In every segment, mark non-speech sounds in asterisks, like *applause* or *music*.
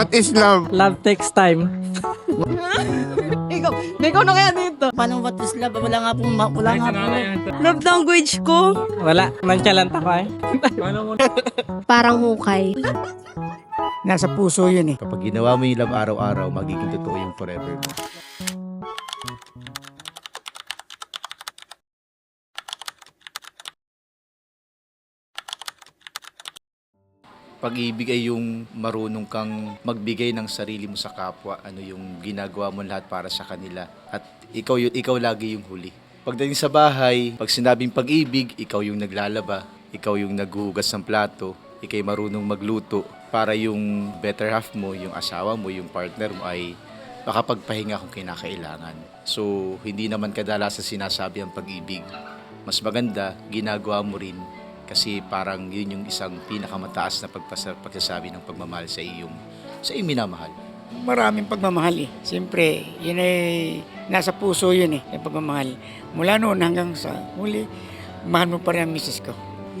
What is love? Love takes time. *laughs* Ikaw, ikaw na kaya dito. Paano what is love? Wala nga pong, ma- wala nga pong. Love language ko. Wala, nonchalant ako eh. Parang hukay. Nasa puso yun eh. Kapag ginawa mo yung love araw-araw, magiging totoo yung forever Pag-ibig ay yung marunong kang magbigay ng sarili mo sa kapwa, ano yung ginagawa mo lahat para sa kanila. At ikaw, ikaw lagi yung huli. Pagdating sa bahay, pag sinabing pag-ibig, ikaw yung naglalaba, ikaw yung naghuhugas ng plato, ikay marunong magluto para yung better half mo, yung asawa mo, yung partner mo ay makapagpahinga kung kinakailangan. So, hindi naman kadalasan sinasabi ang pag-ibig. Mas maganda, ginagawa mo rin kasi parang yun yung isang pinakamataas na pagpasa- pagsasabi ng pagmamahal sa iyong sa iyong minamahal. Maraming pagmamahal eh. Siyempre, yun ay nasa puso yun eh, yung pagmamahal. Mula noon hanggang sa huli, mahal mo pa rin ang misis ko.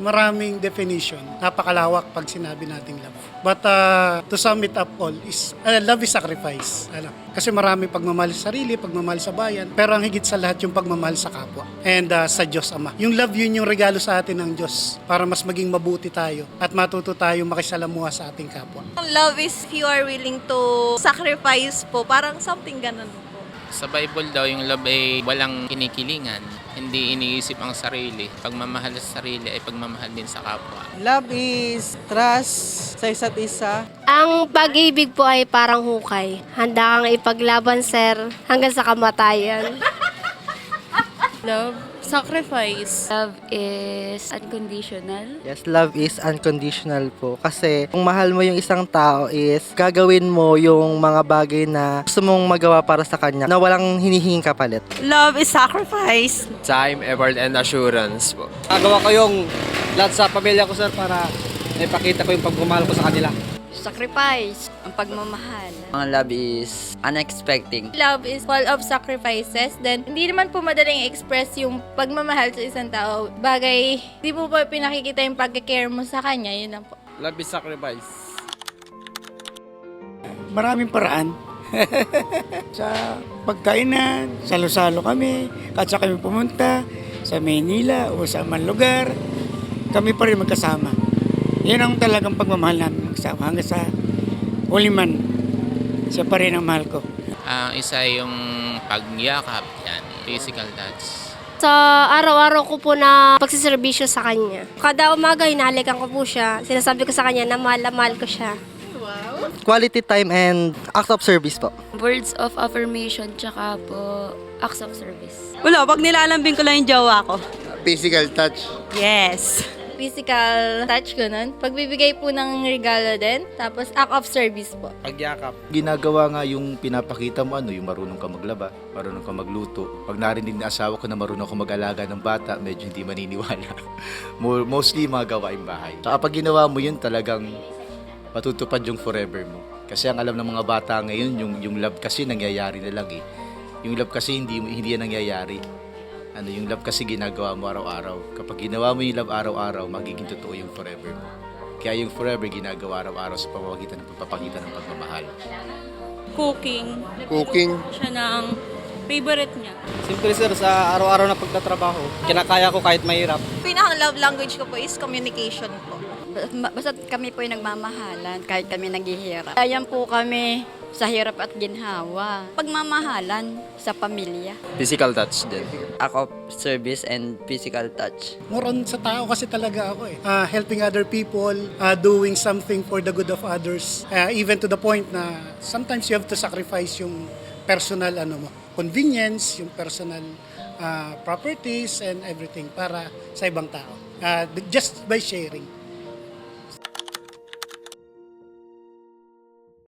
Maraming definition. Napakalawak pag sinabi nating love. But uh, to sum it up all is uh, love is sacrifice. Alam. Kasi marami pagmamahal sa sarili, pagmamahal sa bayan, pero ang higit sa lahat yung pagmamahal sa kapwa and uh, sa Diyos Ama. Yung love yun yung regalo sa atin ng Diyos para mas maging mabuti tayo at matuto tayo makisalamuha sa ating kapwa. Love is you are willing to sacrifice po. Parang something ganun. Sa Bible daw, yung love ay walang kinikilingan. Hindi iniisip ang sarili. Pagmamahal sa sarili ay pagmamahal din sa kapwa. Love is trust sa isa't isa. Ang pag-ibig po ay parang hukay. Handa kang ipaglaban, sir, hanggang sa kamatayan. *laughs* Love, sacrifice. Love is unconditional. Yes, love is unconditional po. Kasi kung mahal mo yung isang tao is gagawin mo yung mga bagay na gusto mong magawa para sa kanya na walang hinihinging kapalit. Love is sacrifice. Time, effort, and assurance po. Gagawa ko yung lahat sa pamilya ko sir para ipakita ko yung pagmamahal ko sa kanila. Sacrifice, ang pagmamahal. Ang love is unexpected. Love is full of sacrifices. Then, hindi naman po madaling i-express yung pagmamahal sa isang tao. Bagay, hindi mo pa pinakikita yung pag-care mo sa kanya. Yun lang po. Love is sacrifice. Maraming paraan. *laughs* sa pagkainan, salo-salo kami, kahit sa kami pumunta, sa Maynila o sa man lugar, kami pa rin magkasama. Yan ang talagang pagmamahal namin magkasama hanggang sa huli man. Siya pa rin ang mahal ko. Ang isa yung pagyakap, yan, physical touch. Sa araw-araw ko po na pagsiservisyo sa kanya. Kada umaga, hinahalikan ko po siya. Sinasabi ko sa kanya na mahal na mahal ko siya. Quality time and act of service po. Words of affirmation, tsaka po acts of service. Wala, pag nilalambing ko lang yung jowa ko. Physical touch. Yes. Physical touch, ganun. Pagbibigay po ng regalo din. Tapos, act of service po. Pagyakap. Ginagawa nga yung pinapakita mo ano, yung marunong ka maglaba, marunong ka magluto. Pag narinig na asawa ko na marunong ka mag-alaga ng bata, medyo hindi maniniwala. *laughs* Mo- Mostly mga gawaing bahay. Saka pag ginawa mo yun, talagang matutupad yung forever mo. Kasi ang alam ng mga bata ngayon, yung, yung love kasi nangyayari na lang eh. Yung love kasi hindi, hindi yan nangyayari. Ano, yung love kasi ginagawa mo araw-araw. Kapag ginawa mo yung love araw-araw, magiging totoo yung forever mo. Kaya yung forever ginagawa araw-araw sa pamamagitan ng pagpapakita ng pagmamahal. Cooking. Cooking. Siya na ang favorite niya. Simple sir, sa araw-araw na pagtatrabaho, kinakaya ko kahit mahirap. Pinakang love language ko po is communication po. Basta kami po yung nagmamahalan, kahit kami naghihirap. Ayan po kami sa hirap at ginhawa. Pagmamahalan sa pamilya. Physical touch din. Of service and physical touch. More on sa tao kasi talaga ako eh. Ah, helping other people, ah, doing something for the good of others. Ah, even to the point na sometimes you have to sacrifice yung personal ano mo, convenience, yung personal ah, properties and everything para sa ibang tao. Ah, just by sharing.